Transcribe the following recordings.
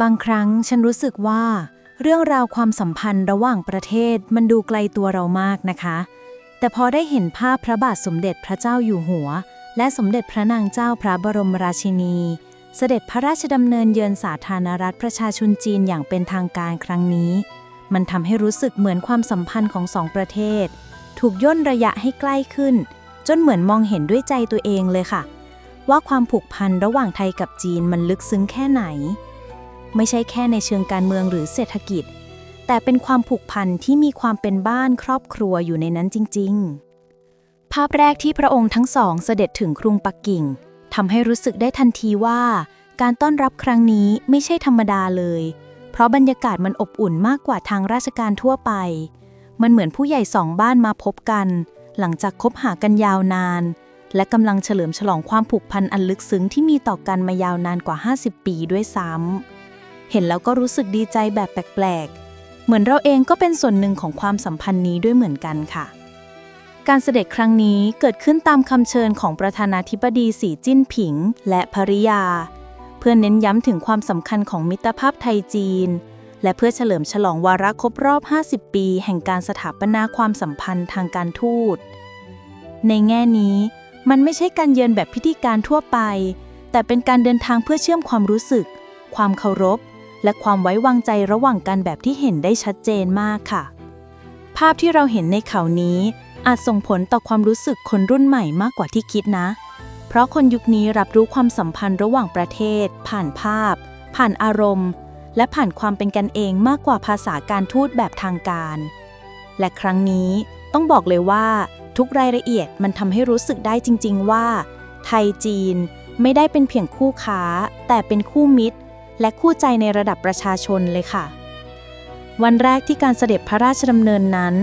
บางครั้งฉันรู้สึกว่า เรื่องราวความสัมพันธ์ระหว่างประเทศมันดูไกลตัวเรามากนะคะ แต่พอได้เห็นภาพพระบาทสมเด็จพระเจ้าอยู่หัว และสมเด็จพระนางเจ้าพระบรมราชินี เสด็จพระราชดำเนินเยือนสาธารณรัฐประชาชนจีนอย่างเป็นทางการครั้งนี้ มันทำให้รู้สึกเหมือนความสัมพันธ์ของสองประเทศ ถูกย่นระยะให้ใกล้ขึ้น จนเหมือนมองเห็นด้วยใจตัวเองเลยค่ะ ว่าความผูกพันระหว่างไทยกับจีนมันลึกซึ้งแค่ไหน ไม่ใช่แค่ในเชิงการเมืองหรือเศรษฐกิจ แต่เป็นความผูกพันที่มีความเป็นบ้านครอบครัวอยู่ในนั้นจริง ๆ ภาพแรกที่พระองค์ทั้งสองเสด็จถึงกรุงปักกิ่งทำให้รู้สึกได้ทันทีว่า การต้อนรับครั้งนี้ไม่ใช่ธรรมดาเลย เพราะบรรยากาศมันอบอุ่นมากกว่าทางราชการทั่วไป มันเหมือนผู้ใหญ่สองบ้านมาพบกัน หลังจากคบหากันยาวนาน และกำลังเฉลิมฉลองความผูกพันอันลึกซึ้งที่มีต่อกันมายาวนานกว่า 50 ปีด้วยซ้ำ เห็นแล้วก็รู้สึกดีใจแบบแปลกๆ เหมือนเราเองก็เป็นส่วนหนึ่งของความสัมพันธ์นี้ด้วยเหมือนกันค่ะ การเสด็จครั้งนี้เกิดขึ้นตามคำเชิญของประธานาธิบดีสีจิ้นผิง และภริยา เพื่อเน้นย้ำถึงความสำคัญของมิตรภาพไทยจีน และเพื่อเฉลิมฉลองวาระครบรอบ 50 ปี แห่งการสถาปนาความสัมพันธ์ทางการทูต ในแง่นี้ มันไม่ใช่การเยือนแบบพิธีการทั่วไป แต่เป็นการเดินทางเพื่อเชื่อมความรู้สึก ความเคารพ และความไว้วางใจระหว่างกันแบบที่เห็นได้ชัดเจนมากค่ะ ภาพที่เราเห็นในข่าวนี้ อาจส่งผลต่อความรู้สึกคนรุ่นใหม่มากกว่าที่คิดนะ เพราะคนยุคนี้รับรู้ความสัมพันธ์ระหว่างประเทศ ผ่านภาพ ผ่านอารมณ์ และผ่านความเป็นกันเองมากกว่าภาษาการทูตแบบทางการ และครั้งนี้ต้องบอกเลยว่า ทุกรายละเอียดมันทำให้รู้สึกได้จริง ๆ ว่า ไทยจีนไม่ได้เป็นเพียงคู่ค้า แต่เป็นคู่มิตร และคู่ใจในระดับประชาชนเลยค่ะ วันแรกที่การเสด็จพระราชดำเนินนั้น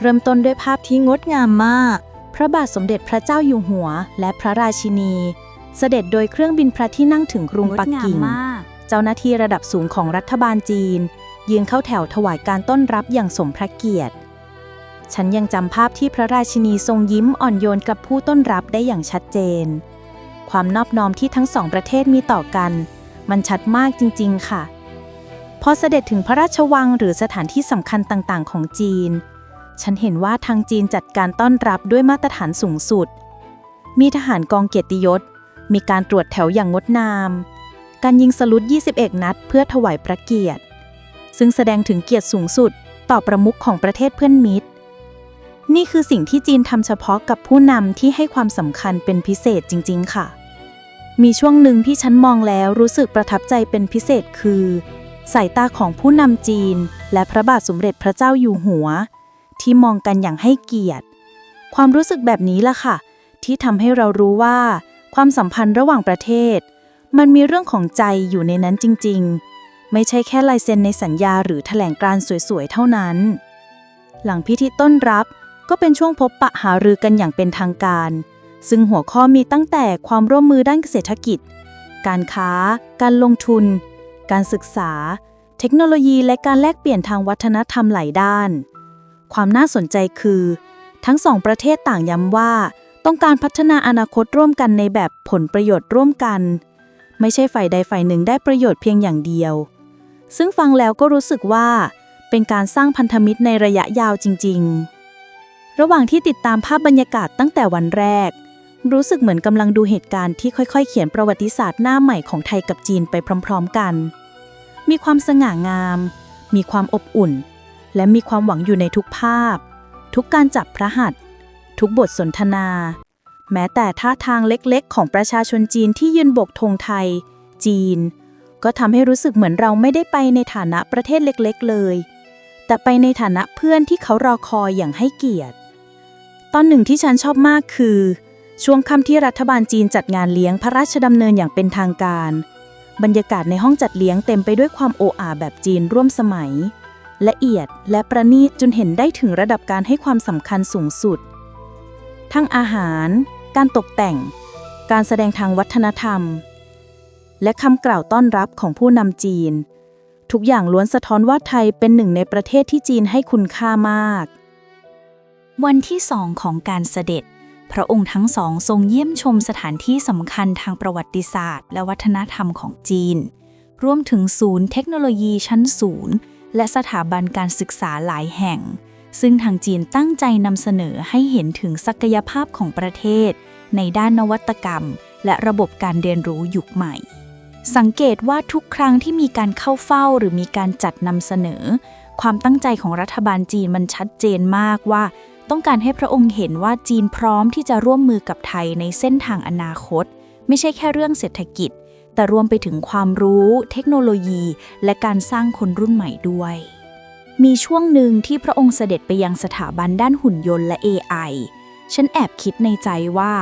เริ่มต้นด้วยภาพที่งดงามมาก พระบาทสมเด็จพระเจ้าอยู่หัว และพระราชินี เสด็จโดยเครื่องบินพระที่นั่งถึงกรุงปักกิ่ง เจ้าหน้าที่ระดับสูงของรัฐบาลจีน ยืนเข้าแถวถวายการต้อนรับอย่างสมพระเกียรติ ฉันยังจำภาพที่พระราชินีทรงยิ้มอ่อนโยนกับผู้ต้อนรับได้อย่างชัดเจน ความนอบน้อมที่ทั้งสองประเทศมีต่อกัน มันชัดมากจริง ๆ ค่ะ พอเสด็จถึงพระราชวังหรือสถานที่สำคัญต่างๆ ของจีน ฉันเห็นว่าทางจีนจัดการต้อนรับด้วยมาตรฐานสูงสุด มีทหารกองเกียรติยศ มีการตรวจแถวอย่างงดงาม การยิงสลุด 21 นัด เพื่อถวายพระเกียรติ ซึ่งแสดงถึงเกียรติสูงสุดต่อประมุขของประเทศเพื่อนมิตร นี่คือสิ่งที่จีนทำเฉพาะกับผู้นำที่ให้ความสำคัญเป็นพิเศษจริง ๆ ค่ะ มีช่วงหนึ่งที่ฉันมองแล้วรู้สึกประทับใจเป็นพิเศษคือ สายตาของผู้นำจีน และพระบาทสมเด็จพระเจ้าอยู่หัว ที่มองกันอย่างให้เกียรติ ความรู้สึกแบบนี้ล่ะค่ะ ที่ทำให้เรารู้ว่า ความสัมพันธ์ระหว่างประเทศ มันมีเรื่องของใจอยู่ในนั้นจริง ๆ ไม่ใช่แค่ลายเซ็นในสัญญาหรือแถลงการสวยๆเท่านั้น หลังพิธีต้อนรับก็เป็นช่วงพบปะหารือกันอย่างเป็นทางการ ซึ่งหัวข้อมีตั้งแต่ความร่วมมือด้านเศรษฐกิจ การค้า การลงทุน การศึกษา เทคโนโลยีและการแลกเปลี่ยนทางวัฒนธรรมหลายด้าน ความน่าสนใจคือ ทั้งสองประเทศต่างย้ำว่า ต้องการพัฒนาอนาคตร่วมกันในแบบผลประโยชน์ร่วมกัน ไม่ใช่ฝ่ายใดฝ่ายหนึ่งได้ประโยชน์เพียงอย่างเดียว ซึ่งฟังแล้วก็รู้สึกว่า เป็นการสร้างพันธมิตรในระยะยาวจริง ๆ ระหว่างที่ติดตามภาพบรรยากาศตั้งแต่วันแรก รู้สึกเหมือนกำลังดูเหตุการณ์ที่ค่อยๆ เขียนประวัติศาสตร์หน้าใหม่ของไทยกับจีนไปพร้อมๆกัน มีความสง่างาม มีความอบอุ่น และมีความหวังอยู่ในทุกภาพ ทุกการจับพระหัตถ์ทุกบทสนทนา แม้แต่ท่าทางเล็กๆ ของประชาชนจีนที่ยืนบกธงไทย จีน ก็ทำให้รู้สึกเหมือนเราไม่ได้ไปในฐานะประเทศเล็กๆ เลย แต่ไปในฐานะเพื่อนที่เขารอคอยอย่างให้เกียรติ ตอนหนึ่งที่ฉันชอบมากคือ ช่วงค่ำที่รัฐบาลจีนจัดงานเลี้ยงพระราชดำเนินอย่างเป็นทางการ บรรยากาศในห้องจัดเลี้ยงเต็มไปด้วยความโอ้อาแบบจีนร่วมสมัย ละเอียดและประณีตจนเห็นได้ถึงระดับการให้ความสำคัญสูงสุด ทั้งอาหาร การตกแต่ง การแสดงทางวัฒนธรรม และคำกล่าวต้อนรับของผู้นำจีน ทุกอย่างล้วนสะท้อนว่าไทยเป็นหนึ่งในประเทศที่จีนให้คุณค่ามาก วันที่สองของการเสด็จ พระองค์ทั้งสองทรงเยี่ยมชมสถานที่สำคัญทางประวัติศาสตร์ และวัฒนธรรมของจีน รวมถึงศูนย์เทคโนโลยีชั้นศูนย์ และสถาบันการศึกษาหลายแห่ง ซึ่งทางจีนตั้งใจนำเสนอให้เห็นถึงศักยภาพของประเทศ ในด้านนวัตกรรม และระบบการเรียนรู้ยุคใหม่ สังเกตว่าทุกครั้งที่มีการเข้าเฝ้าหรือมีการจัดนำเสนอ ความตั้งใจของรัฐบาลจีนมันชัดเจนมากว่า ต้องการให้พระองค์เห็นว่าจีนพร้อมที่จะร่วมมือกับไทยในเส้นทางอนาคต ไม่ใช่แค่เรื่องเศรษฐกิจ แต่รวมไปถึงความรู้ เทคโนโลยี และการสร้างคนรุ่นใหม่ด้วย มีช่วงหนึ่งที่พระองค์เสด็จไปยังสถาบันด้านหุ่นยนต์และ AI ฉันแอบคิดในใจว่า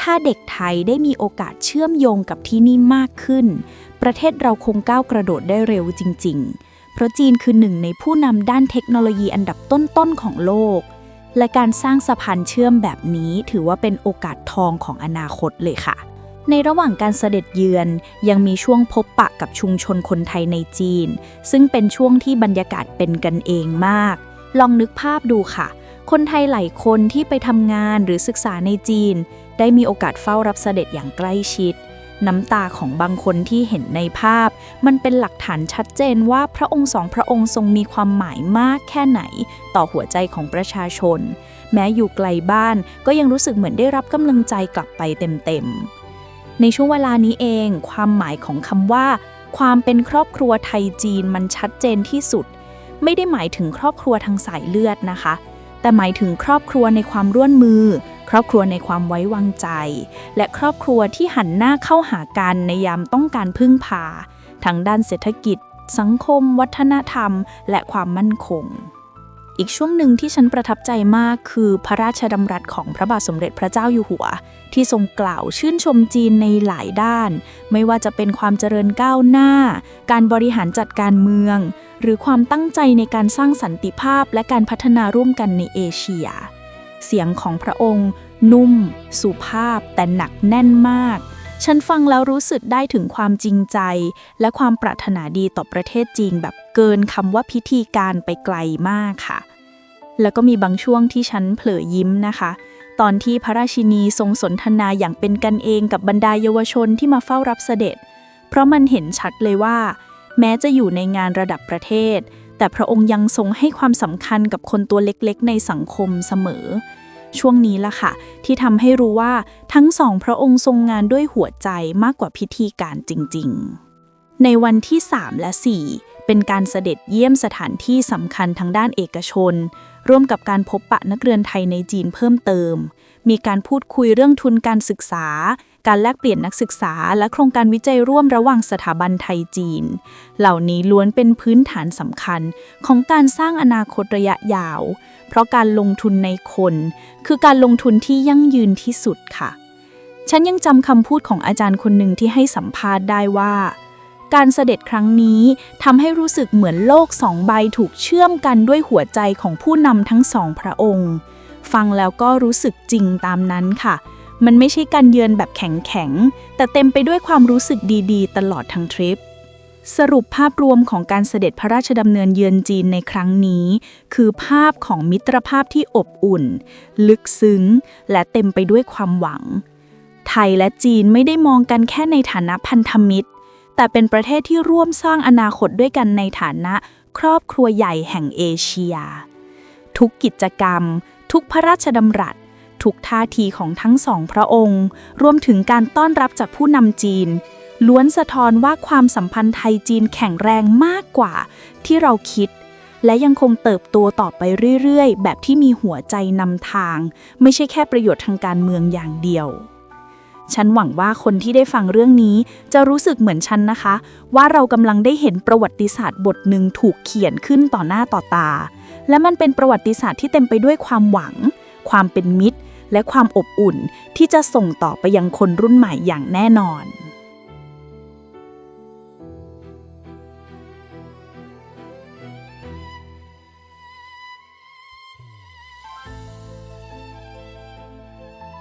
ถ้าเด็กไทยได้มีโอกาสเชื่อมโยงกับที่นี่มากขึ้น ประเทศเราคงก้าวกระโดดได้เร็วจริง ๆ เพราะจีนคือหนึ่งในผู้นำด้านเทคโนโลยีอันดับต้นๆของโลก และการสร้างสะพานเชื่อมแบบนี้ถือว่าเป็นโอกาสทองของอนาคตเลยค่ะ ในระหว่างการเสด็จเยือน ยังมีช่วงพบปะกับชุมชนคนไทยในจีน ซึ่งเป็นช่วงที่บรรยากาศเป็นกันเองมาก ลองนึกภาพดูค่ะ คนไทยหลายคนที่ไปทำงานหรือศึกษาในจีน ได้มีโอกาสเฝ้ารับเสด็จอย่างใกล้ชิด น้ำตาของบางคนที่เห็นในภาพ มันเป็นหลักฐานชัดเจนว่าพระองค์สองพระองค์ทรงมีความหมายมากแค่ไหน ต่อหัวใจของประชาชน แม้อยู่ไกลบ้านก็ยังรู้สึกเหมือนได้รับกำลังใจกลับไปเต็มๆ ในช่วงเวลานี้เอง ความหมายของคำว่า ความเป็นครอบครัวไทยจีนมันชัดเจนที่สุด ไม่ได้หมายถึงครอบครัวทางสายเลือดนะคะ แต่หมายถึงครอบครัวในความร่วมมือ รอบครัวในความไว้วางใจ และครอบครัวที่หันหน้าเข้าหากันในยามต้องการพึ่งพาทั้งด้านเศรษฐกิจ สังคม วัฒนธรรม และความมั่นคง อีกช่วงหนึ่งที่ฉันประทับใจมากคือพระราชดำรัสของพระบาทสมเด็จพระเจ้าอยู่หัว ที่ทรงกล่าวชื่นชมจีนในหลายด้าน ไม่ว่าจะเป็นความเจริญก้าวหน้า การบริหารจัดการเมือง หรือความตั้งใจในการสร้างสันติภาพและการพัฒนาร่วมกันในเอเชียเสียงของพระองค์ นุ่ม สุภาพแต่หนักแน่นมาก ฉันฟังแล้วรู้สึกได้ถึงความจริงใจ และความปรารถนาดีต่อประเทศจีนแบบเกินคำว่าพิธีการไปไกลมากค่ะ แล้วก็มีบางช่วงที่ฉันเผลอยิ้มนะคะ ตอนที่พระราชินีทรงสนทนาอย่างเป็นกันเองกับบรรดาเยาวชนที่มาเฝ้ารับเสด็จ เพราะมันเห็นชัดเลยว่า แม้จะอยู่ในงานระดับประเทศ แต่พระองค์ยังทรงให้ความสำคัญกับคนตัวเล็กๆ ในสังคมเสมอ ช่วงนี้ล่ะค่ะ ที่ทำให้รู้ว่าทั้งสองพระองค์ทรงงานด้วยหัวใจมากกว่าพิธีการจริง ๆ ในวันที่ 3 และ 4 เป็นการเสด็จเยี่ยมสถานที่สำคัญทางด้านเอกชน ร่วมกับการพบปะนักเรียนไทยในจีนเพิ่มเติม มีการพูดคุยเรื่องทุนการศึกษา การแลกเปลี่ยนนักศึกษา และโครงการวิจัยร่วมระหว่างสถาบันไทยจีน เหล่านี้ล้วนเป็นพื้นฐานสำคัญของการสร้างอนาคตระยะยาว เพราะการลงทุนในคน คือการลงทุนที่ยั่งยืนที่สุดค่ะ ฉันยังจำคำพูดของอาจารย์คนหนึ่งที่ให้สัมภาษณ์ได้ว่า การเสด็จครั้งนี้ทำให้รู้สึกเหมือนโลกสองใบถูกเชื่อมกันด้วยหัวใจของผู้นำทั้งสองพระองค์ ฟังแล้วก็รู้สึกจริงตามนั้นค่ะ มันไม่ใช่การเยือนแบบแข็งๆ แต่เต็มไปด้วยความรู้สึกดีๆ ตลอดทั้งทริป สรุปภาพรวมของการเสด็จพระราชดำเนินเยือนจีนในครั้งนี้ คือภาพของมิตรภาพที่อบอุ่น ลึกซึ้ง และเต็มไปด้วยความหวัง ไทยและจีนไม่ได้มองกันแค่ในฐานะพันธมิตร แต่เป็นประเทศที่ร่วมสร้างอนาคตด้วยกันในฐานะครอบครัวใหญ่แห่งเอเชีย ทุกกิจกรรม ทุกพระราชดำรัส ทุกท่าทีของทั้งสองพระองค์ รวมถึงการต้อนรับจากผู้นำจีน ล้วนสะท้อนว่าความสัมพันธ์ไทยจีนแข็งแรงมากกว่า ที่เราคิด และยังคงเติบโตต่อไปเรื่อยๆ แบบที่มีหัวใจนำทาง ไม่ใช่แค่ประโยชน์ทางการเมืองอย่างเดียวฉันหวังว่าคนที่ได้ฟังเรื่องนี้จะรู้สึกเหมือนฉันนะคะ ว่าเรากำลังได้เห็นประวัติศาสตร์บทหนึ่งถูกเขียนขึ้นต่อหน้าต่อตา และมันเป็นประวัติศาสตร์ที่เต็มไปด้วยความหวัง ความเป็นมิตร และความอบอุ่นที่จะส่งต่อไปยังคนรุ่นใหม่อย่างแน่นอน